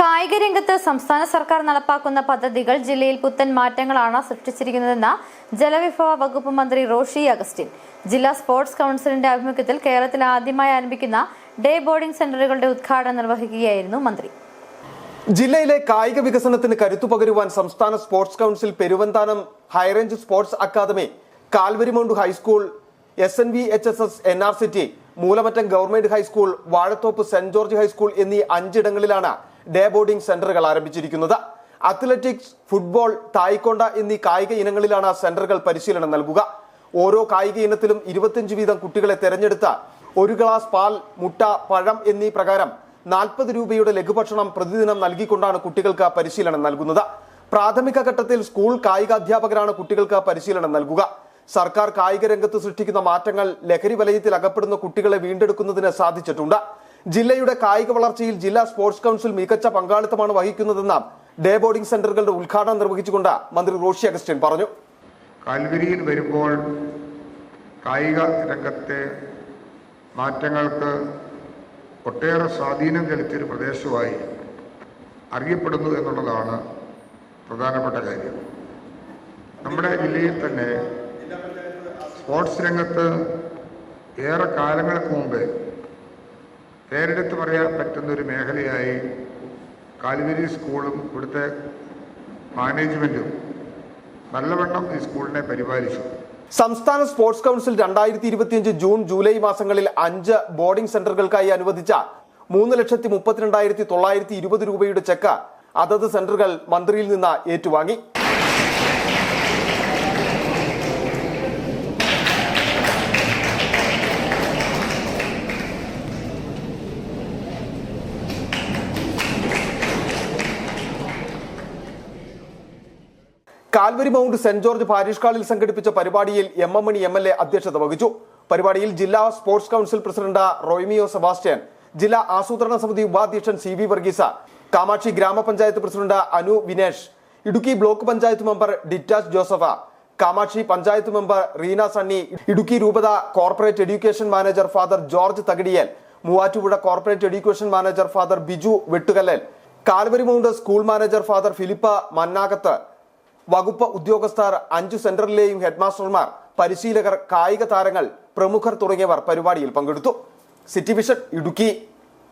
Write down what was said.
കായിക രംഗത്ത് സംസ്ഥാന സർക്കാർ നടപ്പാക്കുന്ന പദ്ധതികൾ ജില്ലയിൽ പുത്തൻ മാറ്റങ്ങളാണ് സൃഷ്ടിച്ചിരിക്കുന്നതെന്ന് ജലവിഭവ വകുപ്പ് മന്ത്രി റോഷി അഗസ്റ്റിൻ. ജില്ലാ സ്പോർട്സ് കൗൺസിലിന്റെ ആഭിമുഖ്യത്തിൽ കേരളത്തിൽ ആദ്യമായി ആരംഭിക്കുന്ന ഡേ ബോർഡിംഗ് സെന്ററുകളുടെ ഉദ്ഘാടനം നിർവഹിക്കുകയായിരുന്നു മന്ത്രി. ജില്ലയിലെ കായിക വികസനത്തിന് കരുത്തു പകരുവാൻ സംസ്ഥാന sports council Peruvanthanam high range sports academy Calvary Mount high school S N V H S S N R city Moolamattam government high school Vazhathope saint George high school എന്നീ അഞ്ചിടങ്ങളിലാണ് ഡേ ബോർഡിംഗ് സെന്ററുകൾ ആരംഭിച്ചിരിക്കുന്നത്. Athletics football തായ്ക്കൊണ്ട എന്നീ കായിക ഇനങ്ങളിലാണ് സെന്ററുകൾ പരിശീലനം നൽകുക. ഓരോ കായിക ഇനത്തിലും ഇരുപത്തിയഞ്ച് വീതം കുട്ടികളെ തെരഞ്ഞെടുത്ത് ഒരു ഗ്ലാസ് പാൽ മുട്ട പഴം എന്നീ പ്രകാരം നാൽപ്പത് രൂപയുടെ ലഘുഭക്ഷണം പ്രതിദിനം നൽകിക്കൊണ്ടാണ് കുട്ടികൾക്ക് പരിശീലനം നൽകുന്നത്. പ്രാഥമിക ഘട്ടത്തിൽ സ്കൂൾ കായികാധ്യാപകരാണ് കുട്ടികൾക്ക് പരിശീലനം നൽകുക. സർക്കാർ കായിക രംഗത്ത് സൃഷ്ടിക്കുന്ന മാറ്റങ്ങൾ ലഹരി വലയത്തിൽ അകപ്പെടുന്ന കുട്ടികളെ വീണ്ടെടുക്കുന്നതിന് സാധിച്ചിട്ടുണ്ട്. ജില്ലയുടെ കായിക വളർച്ചയിൽ ജില്ലാ സ്പോർട്സ് കൗൺസിൽ മികച്ച പങ്കാളിത്തമാണ് വഹിക്കുന്നതെന്ന് ഡേ ബോർഡിംഗ് സെന്ററുകളുടെ ഉദ്ഘാടനം നിർവഹിച്ചുകൊണ്ട് മന്ത്രി റോഷി അഗസ്റ്റിൻ പറഞ്ഞു. കാൽവരിയിൽ വരുമ്പോൾ കായിക രംഗത്തെ മാറ്റങ്ങൾക്ക് ഒട്ടേറെ സ്വാധീനം ചെലുത്തിയൊരു പ്രദേശമായി അറിയപ്പെടുന്നു എന്നുള്ളതാണ് പ്രധാനപ്പെട്ട കാര്യം. നമ്മുടെ ജില്ലയിൽ തന്നെ സ്പോർട്സ് രംഗത്ത് ഏറെ കാലങ്ങൾക്ക് മുമ്പ് പേരെടുത്ത് പറയാൻ പറ്റുന്ന ഒരു മേഖലയായി കാൽവരി സ്കൂളും ഇവിടുത്തെ മാനേജ്മെന്റും നല്ലവണ്ണം ഈ സ്കൂളിനെ പരിപാലിച്ചു. സംസ്ഥാന സ്പോർട്സ് കൗൺസിൽ രണ്ടായിരത്തി ഇരുപത്തിയഞ്ച് ജൂൺ ജൂലൈ മാസങ്ങളിൽ അഞ്ച് ബോർഡിംഗ് സെന്ററുകൾക്കായി അനുവദിച്ച മൂന്ന് ലക്ഷത്തി മുപ്പത്തിരണ്ടായിരത്തി തൊള്ളായിരത്തി ഇരുപത് രൂപയുടെ ചെക്ക് അതത് സെന്ററുകൾ മന്ത്രിയിൽ നിന്ന് ഏറ്റുവാങ്ങി. Calvary Mount saint George parish ഹാളിൽ സംഘടിപ്പിച്ച പരിപാടിയിൽ M M Mani M L A അധ്യക്ഷത വഹിച്ചു. പരിപാടിയിൽ ജില്ലാ സ്പോർട്സ് കൗൺസിൽ പ്രസിഡന്റ് റോയ്മിയോ സെബാസ്റ്റ്യൻ ജില്ലാ ആസൂത്രണ സമിതി ഉപാധ്യക്ഷൻ C V Varghese Kamakshi grama panchayat president Anu Vinesh Idukki block panchayat member ഡിറ്റാസ് Joseph Kamakshi panchayat member Reena Sunny Idukki രൂപത corporate education manager Father George Thakadiyel Muvattupuzha corporate education manager Father Biju Vettukallel Calvary Mount school manager Father Philip Mannakath വകുപ്പ് ഉദ്യോഗസ്ഥർ അഞ്ചു സെന്ററിലെയും ഹെഡ്മാസ്റ്റർമാർ പരിശീലകർ കായിക താരങ്ങൾ പ്രമുഖർ തുടങ്ങിയവർ പരിപാടിയിൽ പങ്കെടുത്തു. City Vision Idukki.